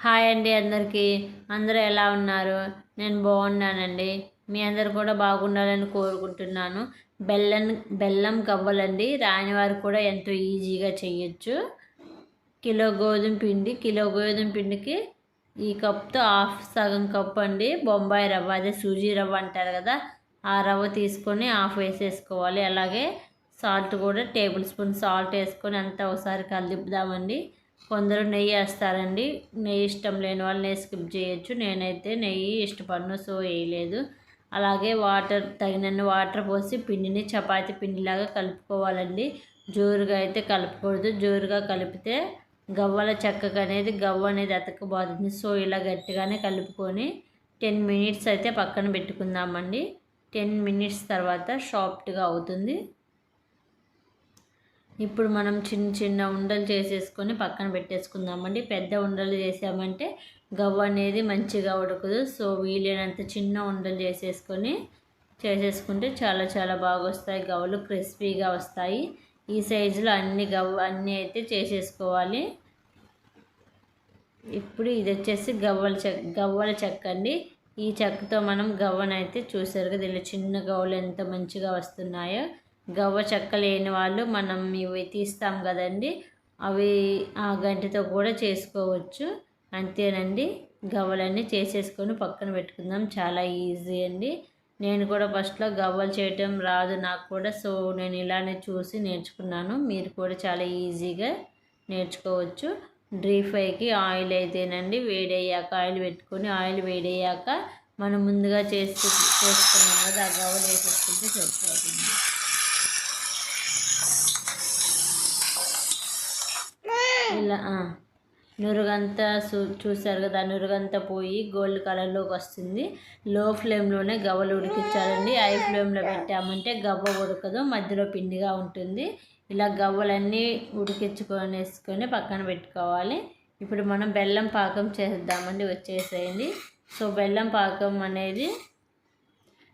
Hi అండి అందరికీ. అందరూ ఎలా ఉన్నారు? నేను బాగున్నానండి. మీ అందరు కూడా బాగుండాలని కోరుకుంటున్నాను. బెల్లం బెల్లం కవ్వలండి. రాని వారు కూడా ఎంతో ఈజీగా చేయొచ్చు కిలో గోధుమ పిండి కిలో గోధుమ పిండికి ఈ కప్తో హాఫ్ సగం కప్ అండి. బొంబాయి రవ్వ అదే సూజీ రవ్వ అంటారు కదా ఆ రవ్వ తీసుకొని హాఫ్ వేసేసుకోవాలి. అలాగే సాల్ట్ కూడా టేబుల్ స్పూన్ సాల్ట్ వేసుకొని అంతా ఒకసారి కలిపుదామండి కొందరు నెయ్యి వేస్తారండి. నెయ్యి ఇష్టం లేని వాళ్ళు నెయ్యి స్కిప్ చేయొచ్చు. నేనైతే నెయ్యి ఇష్టపడను సో వేయలేదు. అలాగే వాటర్ తగినన్ని వాటర్ పోసి పిండిని చపాతి పిండిలాగా కలుపుకోవాలండి. జోరుగా అయితే కలపకూడదు. జోరుగా కలిపితే గవ్వల చెక్కకు అనేది గవ్వ అనేది అతకపోతుంది సో ఇలా గట్టిగానే కలుపుకొని టెన్ మినిట్స్ అయితే పక్కన పెట్టుకుందామండి. టెన్ మినిట్స్ తర్వాత సాఫ్ట్గా అవుతుంది. ఇప్పుడు మనం చిన్న చిన్న ఉండలు చేసేసుకొని పక్కన పెట్టేసుకుందామండి. పెద్ద ఉండలు చేసామంటే గవ్వ అనేది మంచిగా ఉడకదు. సో వీలైనంత చిన్న ఉండలు చేసేసుకొని చేసేసుకుంటే చాలా చాలా బాగా వస్తాయి గవ్వలు క్రిస్పీగా వస్తాయి. ఈ సైజులో అన్ని గవ్వ అన్నీ అయితే చేసేసుకోవాలి. ఇప్పుడు ఇది వచ్చేసి గవ్వల చెక్క గవ్వల చెక్క అండి. ఈ చెక్కతో మనం గవ్వనైతే చూసారు కదా ఇలా చిన్న గవ్వలు ఎంత మంచిగా వస్తున్నాయో. గవ్వ చెక్క లేని వాళ్ళు మనం ఇవి తీస్తాం కదండి. అవి ఆ గంటితో కూడా చేసుకోవచ్చు. అంతేనండి. గవ్వలన్నీ చేసేసుకొని పక్కన పెట్టుకుందాం. చాలా ఈజీ అండి. నేను కూడా ఫస్ట్లో గవ్వలు చేయటం రాదు నాకు కూడా సో నేను ఇలానే చూసి నేర్చుకున్నాను. మీరు కూడా చాలా ఈజీగా నేర్చుకోవచ్చు. డ్రీ ఫ్రైకి ఆయిల్ అయితేనండి వేడయ్యాక ఆయిల్ పెట్టుకొని ఆయిల్ వేడయ్యాక మనం ముందుగా చేసి చేసుకున్నాం కదా ఆ గవ్వలు వేసేసుకుంటే సరిపోతుంది. ఇలా నురుగంతా చూసారు కదా నురుగంతా పోయి గోల్డ్ కలర్లోకి వస్తుంది. లో ఫ్లేమ్లోనే గవ్వలు ఉడికించాలండి. హై ఫ్లేమ్లో పెట్టామంటే గవ్వ ఉడకదు మధ్యలో పిండిగా ఉంటుంది. ఇలా గవ్వలన్నీ ఉడికించుకొని వేసుకొని పక్కన పెట్టుకోవాలి. ఇప్పుడు మనం బెల్లం పాకం చేద్దామండి వచ్చేసేయండి. సో బెల్లం పాకం అనేది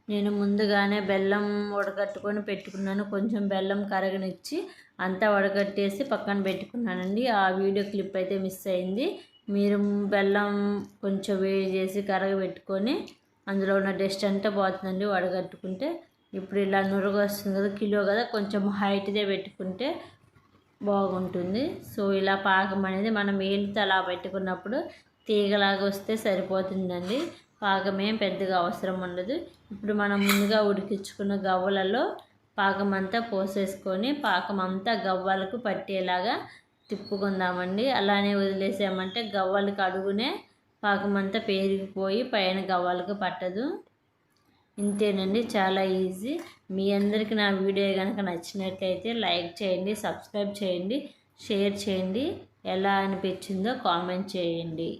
నేను ముందుగానే బెల్లం వడగట్టుకొని పెట్టుకున్నాను. కొంచెం బెల్లం కరగనిచ్చి అంతా వడగట్టేసి పక్కన పెట్టుకున్నానండి. ఆ వీడియో క్లిప్ అయితే మిస్ అయింది. మీరు బెల్లం కొంచెం వేడి చేసి కరగబెట్టుకొని అందులో ఉన్న డస్ట్ అంతా పోతుందండి వడగట్టుకుంటే. ఇప్పుడు ఇలా నురుగు వస్తుంది కదా కిలో కదా కొంచెం హైట్దే పెట్టుకుంటే బాగుంటుంది. సో ఇలా పాకం అనేది మనం ఏలితో అలా పెట్టుకున్నప్పుడు తీగలాగా వస్తే సరిపోతుందండి. పాకమేం పెద్దగా అవసరం ఉండదు. ఇప్పుడు మనం ముందుగా ఉడికించుకున్న గవ్వలలో పాకం అంతా పోసేసుకొని పాకం అంతా గవ్వలకు పట్టేలాగా తిప్పుకుందామండి. అలానే వదిలేసామంటే గవ్వలకు అడుగునే పాకం అంతా పేరిగిపోయి పైన గవ్వలకు పట్టదు. ఇంతేనండి చాలా ఈజీ. మీ అందరికీ నా వీడియో కనుక నచ్చినట్లయితే లైక్ చేయండి సబ్స్క్రైబ్ చేయండి షేర్ చేయండి. ఎలా అనిపించిందో కామెంట్ చేయండి.